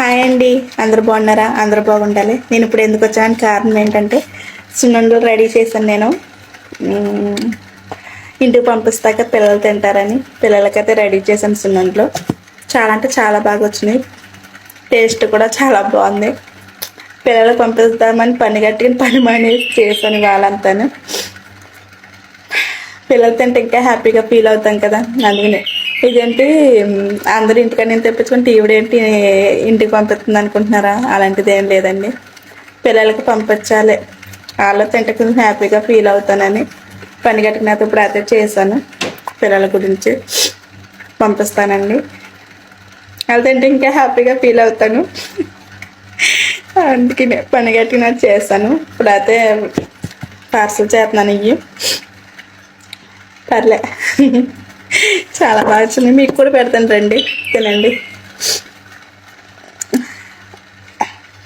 Hi అండి. అందరూ బాగున్నారా? అందరూ బాగుండాలి. నేను ఇప్పుడు ఎందుకు వచ్చాను కారణం ఏంటంటే సున్నుండలు రెడీ చేశాను నేను. ఇంటికి పంపిస్తాక పిల్లలు తింటారని పిల్లలకైతే రెడీ చేశాను సున్నుండలు. చాలా అంటే చాలా బాగా వచ్చినాయి. టేస్ట్ కూడా చాలా బాగుంది. పిల్లలకు పంపిస్తామని పని కట్టుకుని పని మానేసి చేశాను వాళ్ళంతాను. పిల్లలు తింటే ఇంకా హ్యాపీగా ఫీల్ అవుతాం కదా. అందుకనే ఇదేంటి అందరు అందరూ ఇంటికాడ నేను తెప్పించుకుని టీవీ ఏంటి ఇంటికి పంపిస్తుంది అనుకుంటున్నారా? అలాంటిది ఏం లేదండి. పిల్లలకి పంపించాలి. వాళ్ళు తింటే కొంచెం హ్యాపీగా ఫీల్ అవుతానని పని కట్టుకునేది ఇప్పుడు అదే చేశాను. పిల్లల గురించి పంపిస్తానండి. వాళ్ళు తింటే ఇంకా హ్యాపీగా ఫీల్ అవుతాను. అందుకే పని కట్టిన చేస్తాను ఇప్పుడు అయితే పార్సల్ చేస్తున్నాను ఇవి పర్లే. చాలా బాగా వచ్చింది మీకు కూడా పెడతాను రండి. తినండి.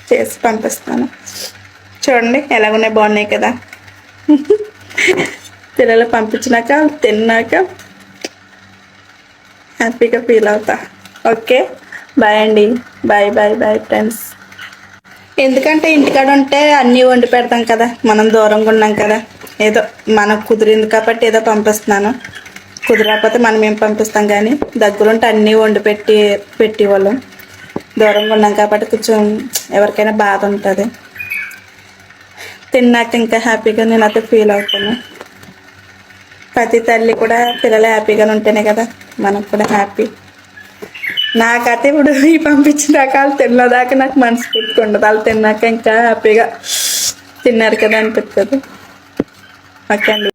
చేసి పంపిస్తాను. చూడండి ఎలాగున్నాయి బాగున్నాయి కదా. పిల్లలు పంపించినాక తిన్నాక హ్యాపీగా ఫీల్ అవుతా. ఓకే? బాయ్ అండి. Bye bye bye friends. ఎందుకంటే ఇంటికాడ ఉంటే అన్నీ వండి పెడతాం కదా. మనం దూరంగా ఉన్నాం కదా. ఏదో మనకు కుదిరింది కాబట్టి ఏదో పంపిస్తున్నాను. కుదరకపోతే మనం ఏం పంపిస్తాం కానీ దగ్గరుంటే అన్నీ వండి పెట్టి పెట్టేవాళ్ళం. దూరంగా ఉన్నాం కాబట్టి కొంచెం ఎవరికైనా బాధ ఉంటుంది. తిన్నాక ఇంకా హ్యాపీగా నేను అయితే ఫీల్ అవుతాను. ప్రతి తల్లి కూడా పిల్లలు హ్యాపీగా ఉంటేనే కదా మనకు కూడా హ్యాపీ. నాకైతే ఇప్పుడు ఈ పంపించినాక వాళ్ళు తిన్నదాకా నాకు మనసు ఉండదు. వాళ్ళు తిన్నాక ఇంకా హ్యాపీగా తిన్నారు కదా అనిపిస్తుంది ఓకే అండి.